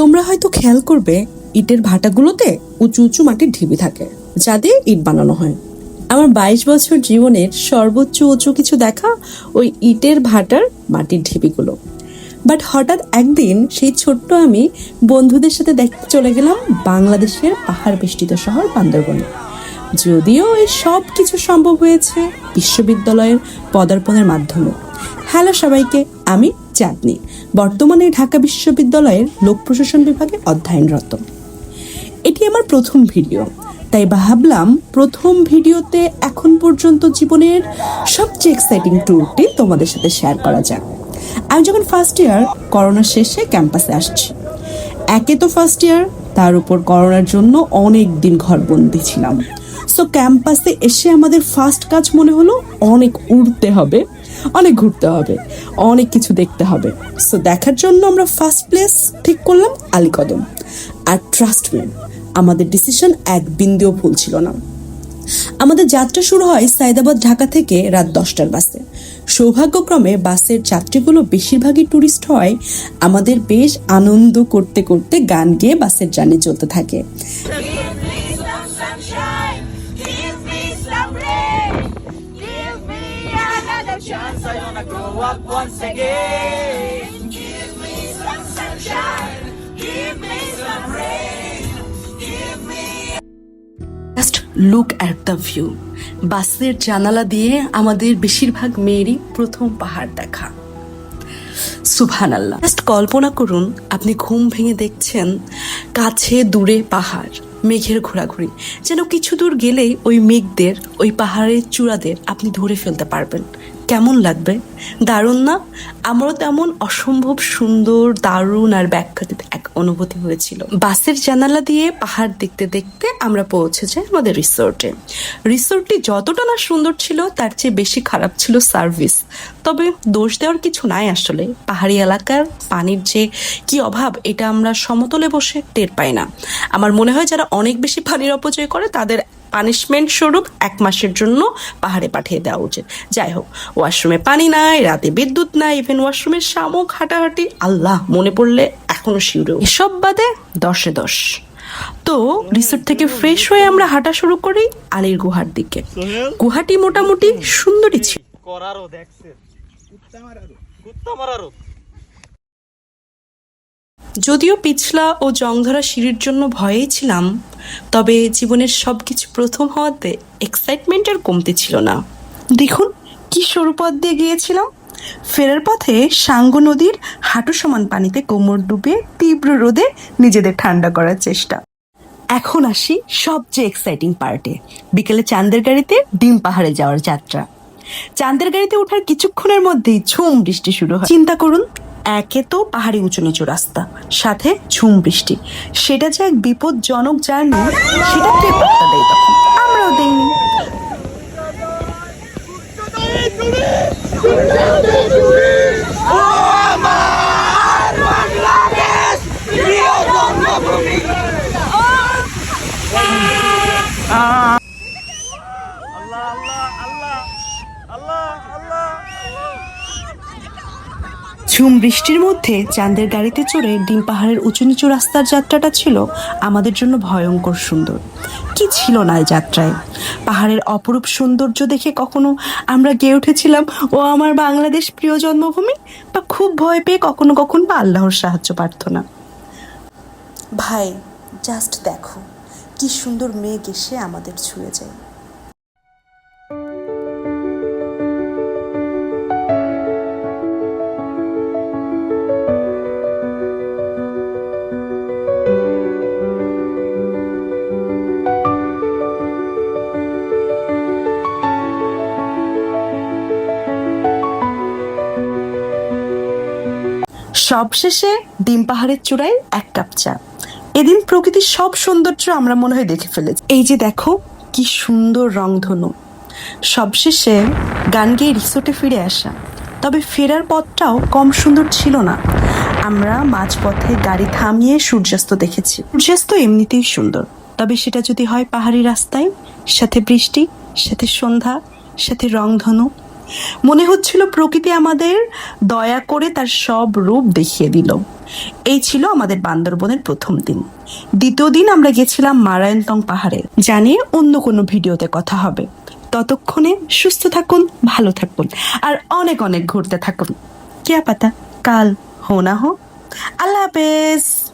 তোমরা হয়তো খেয়াল করবে, ইটের ভাটাগুলোতে উঁচু উঁচু মাটির ঢিবি থাকে, যা দিয়ে ইট বানানো হয়। আমার বাইশ বছর জীবনের সর্বোচ্চ উঁচু কিছু দেখা ওই ইটের ভাটার মাটির ঢিবিগুলো। বাট হঠাৎ একদিন সেই ছোট্ট আমি বন্ধুদের সাথে দেখতে চলে গেলাম বাংলাদেশের পাহাড় বেষ্টিত শহর বান্দরবনে। যদিও এই সব কিছু সম্ভব হয়েছে বিশ্ববিদ্যালয়ের পদার্পণের মাধ্যমে। হ্যালো সবাইকে, আমি চাঁদনি, বর্তমানে ঢাকা বিশ্ববিদ্যালয়ের লোক প্রশাসন বিভাগে অধ্যয়নরত। এটি আমার প্রথম ভিডিও, তাই ভাবলাম প্রথম ভিডিওতে এখন পর্যন্ত জীবনের সবচেয়ে এক্সাইটিং ট্যুরটি তোমাদের সাথে শেয়ার করা যাক। আমি যখন ফার্স্ট ইয়ার করোনা শেষে ক্যাম্পাসে আসছি, একে তো ফার্স্ট ইয়ার তার উপর করোনার জন্য অনেক দিন ঘরবন্দি ছিলাম। সো ক্যাম্পাসে এসে আমাদের ফার্স্ট কাজ মনে হলো অনেক উড়তে হবে। অনেক ঘুরতে হবে, অনেক কিছু দেখতে হবে। সো দেখার জন্য আমরা ফার্স্ট প্লেস ঠিক করলাম আলীকদম। আর ট্রাস্ট মি আমাদের ডিসিশন এক বিন্দুও ভুল ছিল না। আমাদের যাত্রা শুরু হয় সাইদাবাদ, ঢাকা থেকে রাত দশটার বাসে। সৌভাগ্যক্রমে বাসের যাত্রীগুলো বেশিরভাগই ট্যুরিস্ট হয়। আমাদের বেশ আনন্দ করতে করতে গান গেয়ে বাসের জার্নি চলতে থাকে। Wanna grow up once again. Give me some sunshine. Give me some rain. Give me just look at the view বাসের জানালা দিয়ে আমাদের বেশিরভাগ মেয়েরই প্রথম পাহাড় দেখা সুবহান আল্লাহ জাস্ট কল্পনা করুন, আপনি ঘুম ভেঙে দেখছেন কাছে দূরে পাহাড়, মেঘের ঘোরাঘুরি যেন কিছু দূর গেলেই ওই মেঘদের, ওই পাহাড়ের চূড়াদের আপনি ধরে ফেলতে পারবেন কেমন লাগবে? দারুণ না? আমারও তেমন অসম্ভব সুন্দর, দারুণ আর ব্যাখ্যাতীত এক অনুভূতি হয়েছিল। বাসের জানালা দিয়ে পাহাড় দেখতে দেখতে আমরা পৌঁছে যাই আমাদের রিসোর্টে। রিসোর্টটি যতটা না সুন্দর ছিল, তার চেয়ে বেশি খারাপ ছিল সার্ভিস। তবে দোষ দেওয়ার কিছু নাই আসলে। পাহাড়ি এলাকার পানির যে কি অভাব, এটা আমরা সমতলে বসে টের পাই না। আমার মনে হয় যারা অনেক বেশি পানির অপচয় করে, তাদের পানিশমেন্ট স্বরূপ এক মাসের জন্য পাহাড়ে পাঠিয়ে দেওয়া উচিত। যাই হোক ওয়াশরুমে পানি নাই রাতে বিদ্যুৎ নাই ইভেন ওয়াশরুমের শামুক হাঁটাহাঁটি আল্লাহ মনে পড়লে এখনও শিউরে এসব বাদে দশে দশ। তো রিসোর্ট থেকে ফ্রেশ হয়ে আমরা হাঁটা শুরু করি আলীর গুহার দিকে। গুহাটি মোটামুটি সুন্দরই ছিল। যদিও পিছলা ও জংধরা সিঁড়ির জন্য ভয়েই ছিলাম তবে জীবনের সবকিছু প্রথম হওয়াতে এক্সাইটমেন্ট আর কমতে ছিল না। দেখুন, কি সরু পথ দিয়ে গিয়েছিলাম। ফেরার পথে সাঙ্গু নদীর হাঁটু সমান পানিতে কোমর ডুবে তীব্র রোদে নিজেদের ঠান্ডা করার চেষ্টা। এখন আসি সবচেয়ে এক্সাইটিং পার্টে বিকেলে চাঁদের গাড়িতে ডিম পাহাড়ে যাওয়ার যাত্রা। চাঁদের গাড়িতে ওঠার কিছুক্ষণের মধ্যেই ঝুম বৃষ্টি শুরু হয়। চিন্তা করুন একে তো পাহাড়ি উঁচু নিচু রাস্তা, সাথে ঝুম বৃষ্টি। সেটা যে এক বিপজ্জনক জার্নি, সেটা কে দেয় আমরাও দেইনি ঝুম বৃষ্টির মধ্যে চাঁদের গাড়িতে চড়ে ডিম পাহাড়ের উঁচু নিচু রাস্তার যাত্রাটা ছিল আমাদের জন্য ভয়ঙ্কর সুন্দর। কি ছিল না এই যাত্রায়? পাহাড়ের অপরূপ সৌন্দর্য দেখে কখনো আমরা গেয়ে উঠেছিলাম, ও আমার বাংলাদেশ প্রিয় জন্মভূমি? বা খুব ভয় পেয়ে কখনো কখনো বা আল্লাহর সাহায্য প্রার্থনা ভাই জাস্ট দেখো, কি সুন্দর মেঘ এসে আমাদের ছুঁয়ে যায়। সবশেষে ডিম পাহাড়ের চূড়ায় এক কাপ চা। এদিন প্রকৃতির সব সৌন্দর্য আমরা মনে হয় দেখে ফেলেছি। এই যে দেখো, কি সুন্দর রংধনু। সবশেষে গান গেয়ে রিসোর্টে ফিরে আসা। তবে ফেরার পথটাও কম সুন্দর ছিল না। আমরা মাঝপথে গাড়ি থামিয়ে সূর্যাস্ত দেখেছি। সূর্যাস্ত এমনিতেই সুন্দর। তবে সেটা যদি হয় পাহাড়ি রাস্তায়, সাথে বৃষ্টি, সাথে সন্ধ্যা, সাথে রংধনু মনে হচ্ছিল প্রকৃতি আমাদের দয়া করে তার সব রূপ দেখিয়ে দিল। এই ছিল আমাদের বান্দরবনের প্রথম দিন। দ্বিতীয় দিন আমরা গেছিলাম মারায়নতং পাহাড়ে। জানিয়ে অন্য কোনো ভিডিওতে কথা হবে। ততক্ষণে সুস্থ থাকুন, ভালো থাকুন, আর অনেক অনেক ঘুরতে থাকুন। কিয়া পাতা? কাল হো না হো। আল্লাহ হাফেজ।